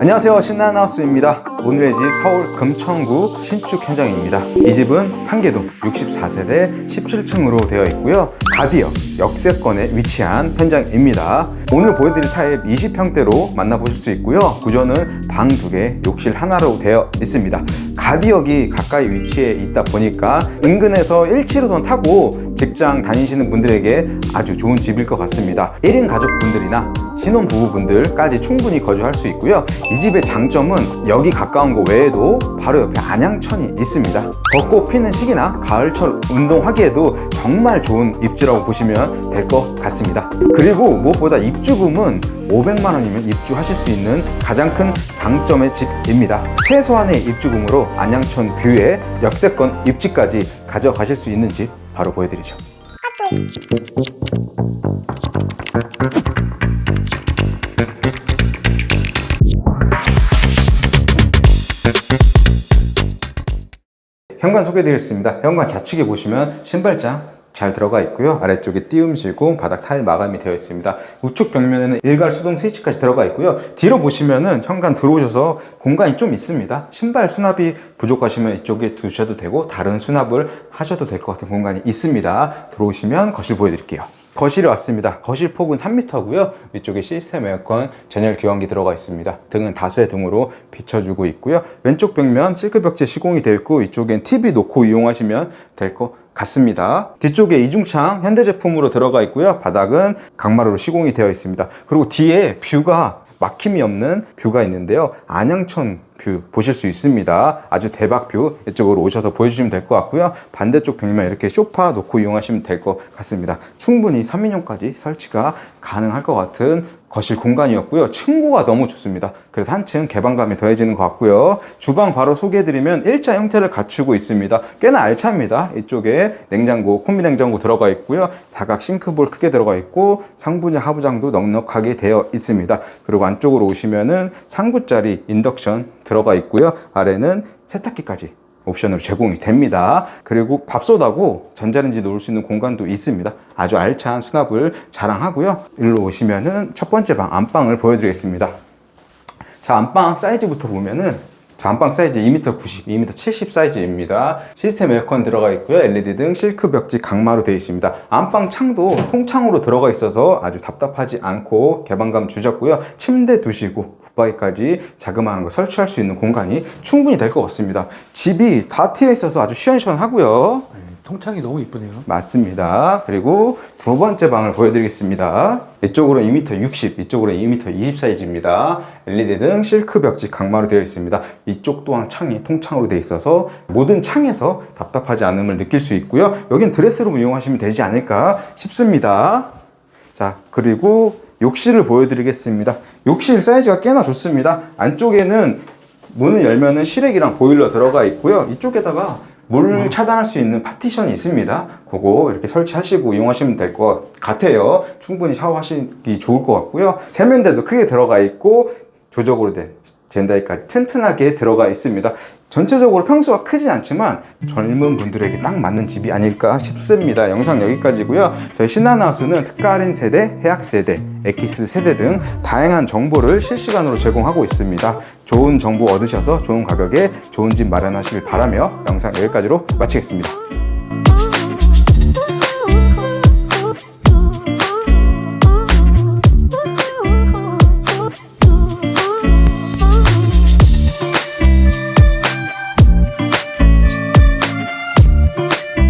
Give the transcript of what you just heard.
안녕하세요. 신나하우스입니다. 오늘의 집 서울 금천구 신축 현장입니다. 이 집은 한계동 64세대 17층으로 되어 있고요. 가디역 역세권에 위치한 현장입니다 오늘 보여드릴 타입 20평대로 만나보실 수 있고요 구조는 방 2개 욕실 하나로 되어 있습니다 가디역이 가까이 위치해 있다 보니까 인근에서 1치로선 타고 직장 다니시는 분들에게 아주 좋은 집일 것 같습니다 1인 가족분들이나 신혼부부분들까지 충분히 거주할 수 있고요. 이 집의 장점은 여기 가까운 곳 외에도 바로 옆에 안양천이 있습니다. 벚꽃 피는 시기나 가을철 운동하기에도 정말 좋은 입지라고 보시면 될 것 같습니다. 그리고 무엇보다 입주금은 500만 원이면 입주하실 수 있는 가장 큰 장점의 집입니다. 최소한의 입주금으로 안양천 뷰에 역세권 입지까지 가져가실 수 있는 집 바로 보여드리죠. 현관 소개드리겠습니다. 현관 좌측에 보시면 신발장 잘 들어가 있고요. 아래쪽에 띄움 실공, 바닥 타일 마감이 되어 있습니다. 우측 벽면에는 일괄 수동 스위치까지 들어가 있고요. 뒤로 보시면은 현관 들어오셔서 공간이 좀 있습니다. 신발 수납이 부족하시면 이쪽에 두셔도 되고 다른 수납을 하셔도 될 것 같은 공간이 있습니다. 들어오시면 거실 보여드릴게요. 거실에 왔습니다. 거실 폭은 3m고요. 위쪽에 시스템 에어컨, 전열 교환기 들어가 있습니다. 등은 다수의 등으로 비춰주고 있고요. 왼쪽 벽면 실크 벽제 시공이 되어 있고 이쪽엔 TV 놓고 이용하시면 될 것 같습니다. 뒤쪽에 이중창 현대 제품으로 들어가 있고요. 바닥은 강마루로 시공이 되어 있습니다. 그리고 뒤에 뷰가 막힘이 없는 뷰가 있는데요. 안양천 뷰 보실 수 있습니다. 아주 대박 뷰 이쪽으로 오셔서 보여주시면 될 것 같고요. 반대쪽 벽면 이렇게 소파 놓고 이용하시면 될 것 같습니다. 충분히 3인용까지 설치가 가능할 것 같은 거실 공간이었고요. 층고가 너무 좋습니다. 그래서 한층 개방감이 더해지는 것 같고요. 주방 바로 소개해드리면 일자 형태를 갖추고 있습니다. 꽤나 알찹니다. 이쪽에 냉장고, 콤비 냉장고 들어가 있고요. 사각 싱크볼 크게 들어가 있고 상부장, 하부장도 넉넉하게 되어 있습니다. 그리고 안쪽으로 오시면은 상부짜리 인덕션 들어가 있고요. 아래는 세탁기까지 옵션으로 제공이 됩니다. 그리고 밥솥하고 전자레인지 놓을 수 있는 공간도 있습니다. 아주 알찬 수납을 자랑하고요. 일로 오시면은 첫 번째 방 안방을 보여드리겠습니다. 자 안방 사이즈부터 보면은 자, 안방 사이즈 2m 90, 2m 70 사이즈입니다. 시스템 에어컨 들어가 있고요. LED 등 실크 벽지 강마로 되어 있습니다. 안방 창도 통창으로 들어가 있어서 아주 답답하지 않고 개방감 주셨고요. 침대 두시고 붙박이까지 자그마한 거 설치할 수 있는 공간이 충분히 될 것 같습니다. 집이 다 트여 있어서 아주 시원시원하고요. 통창이 너무 이쁘네요. 맞습니다. 그리고 두 번째 방을 보여드리겠습니다. 이쪽으로 2m 60, 이쪽으로 2m 20 사이즈입니다. LED 등 실크 벽지 강마로 되어 있습니다. 이쪽 또한 창이 통창으로 되어 있어서 모든 창에서 답답하지 않음을 느낄 수 있고요. 여긴 드레스룸 이용하시면 되지 않을까 싶습니다. 자, 그리고 욕실을 보여드리겠습니다. 욕실 사이즈가 꽤나 좋습니다. 안쪽에는 문을 열면은 실외기랑 보일러 들어가 있고요. 이쪽에다가 물 차단할 수 있는 파티션이 있습니다. 그거 이렇게 설치하시고 이용하시면 될 것 같아요. 충분히 샤워하시기 좋을 것 같고요. 세면대도 크게 들어가 있고 조적으로 된 젠다이까지 튼튼하게 들어가 있습니다. 전체적으로 평수가 크진 않지만 젊은 분들에게 딱 맞는 집이 아닐까 싶습니다. 영상 여기까지고요. 저희 신나나우스는 특가할인 세대, 해약 세대, 엑기스 세대 등 다양한 정보를 실시간으로 제공하고 있습니다. 좋은 정보 얻으셔서 좋은 가격에 좋은 집 마련하시길 바라며 영상 여기까지로 마치겠습니다.